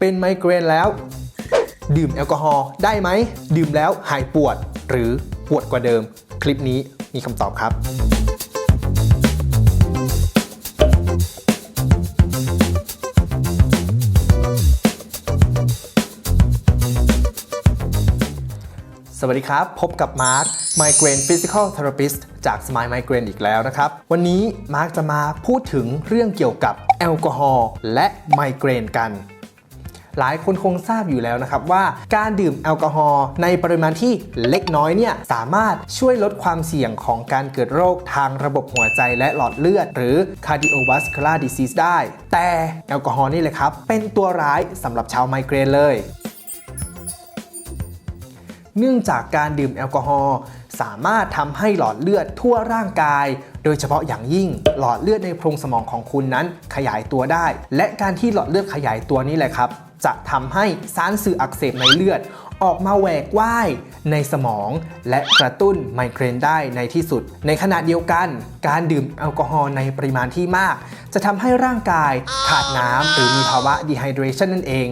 เป็นไมเกรนแล้ว ดื่มแอลกอฮอล์ได้ไหม ดื่มแล้วหายปวดหรือปวดกว่าเดิม คลิปนี้มีคำตอบครับสวัสดีครับ พบกับมาร์ค Migraine Physical Therapist จาก Smile Migraine อีกแล้วนะครับ วันนี้มาร์คจะมาพูดถึงเรื่องเกี่ยวกับแอลกอฮอล์และไมเกรนกัน หลายคนคงทราบอยู่แล้วนะครับว่าการดื่มแอลกอฮอล์ในปริมาณที่เล็กน้อยเนี่ยสามารถช่วยลดความเสี่ยงของการเกิดโรคทางระบบหัวใจและหลอดเลือด หรือ cardiovascular disease ได้ แต่แอลกอฮอล์นี่เลยครับ เป็นตัวร้ายสำหรับชาวไมเกรนเลย เนื่องจากการดื่มแอลกอฮอล์สามารถทำให้หลอดเลือดทั่วร่างกาย โดยเฉพาะอย่างยิ่ง หลอดเลือดในโพรงสมองของคุณนั้นขยายตัวได้ และการที่หลอดเลือดขยายตัวนี่แหละครับ จะทำให้สารสื่ออักเสบในเลือด ออกมาแหวกว่ายในสมอง และกระตุ้นไมเกรนได้ในที่สุด ในขณะเดียวกัน การดื่มแอลกอฮอล์ในปริมาณที่มาก จะทำให้ร่างกายขาดน้ำหรือมีภาวะ dehydration นั่นเอง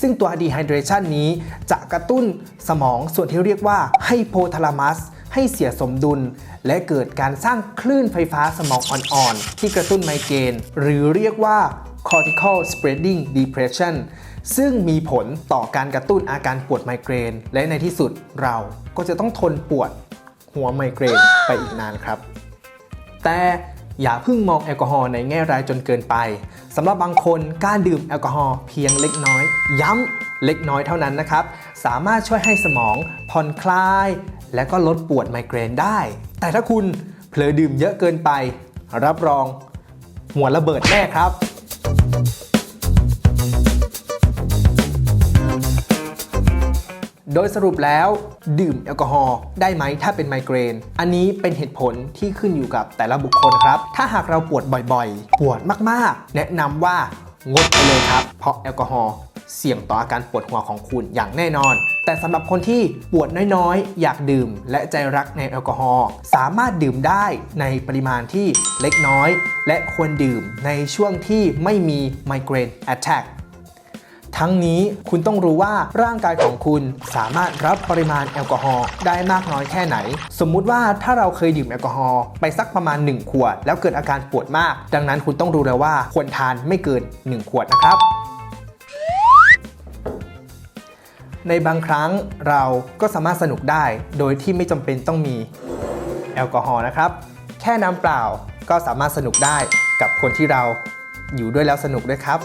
ซึ่งตัว dehydration นี้จะกระตุ้นสมองส่วนที่เรียกว่าไฮโพทาลามัส ให้เสียสมดุล และเกิดการสร้างคลื่นไฟฟ้าสมองอ่อนๆ ที่กระตุ้นไมเกรนหรือเรียกว่า cortical spreading depression ซึ่งมีผลต่อการกระตุ้นอาการปวดไมเกรน และในที่สุดเราก็จะต้องทนปวดหัวไมเกรนไปอีกนานครับ แต่อย่าเพิ่งมองแอลกอฮอล์ในแง่ร้ายจนเกินไปสำหรับบางคนการดื่มแอลกอฮอล์เพียงเล็กน้อย ย้ำเล็กน้อยเท่านั้นนะครับ สามารถช่วยให้สมองผ่อนคลาย และก็ลดปวดไมเกรนได้ แต่ถ้าคุณเผลอดื่มเยอะเกินไป รับรองหัวระเบิดแน่ครับ ดยสรุปแล้วดื่มแอลกอฮอล์ได้ไหมถ้าเป็นไมเกรน อันนี้เป็นเหตุผลที่ขึ้นอยู่กับแต่ละบุคคลครับ ถ้าหากเราปวดบ่อยๆ ปวดมากๆ แนะนำว่างดไปเลยครับ เพราะแอลกอฮอล์เสี่ยงต่ออาการปวดหัวของคุณอย่างแน่นอน แต่สำหรับคนที่ปวดน้อยๆ อยากดื่ม และใจรักในแอลกอฮอล์สามารถดื่มได้ในปริมาณที่เล็กน้อย และควรดื่มในช่วงที่ไม่มีไมเกรน attack ทั้ ทั้งนี้คุณต้องรู้ว่าร่างกายของคุณสามารถรับปริมาณแอลกอฮอล์ได้มากน้อยแค่ไหน สมมุติว่าถ้าเราเคยดื่มแอลกอฮอล์ไปสักประมาณ 1 ขวด แล้วเกิดอาการปวดมาก ดังนั้นคุณต้องรู้เลยว่าควรทานไม่เกิน 1 ขวดนะครับในบางครั้งเราก็สามารถสนุกได้โดยที่ไม่จำเป็นต้องมีแอลกอฮอล์นะครับ แค่น้ำเปล่าก็สามารถสนุกได้กับคนที่เราอยู่ด้วยแล้วสนุกด้วยครับ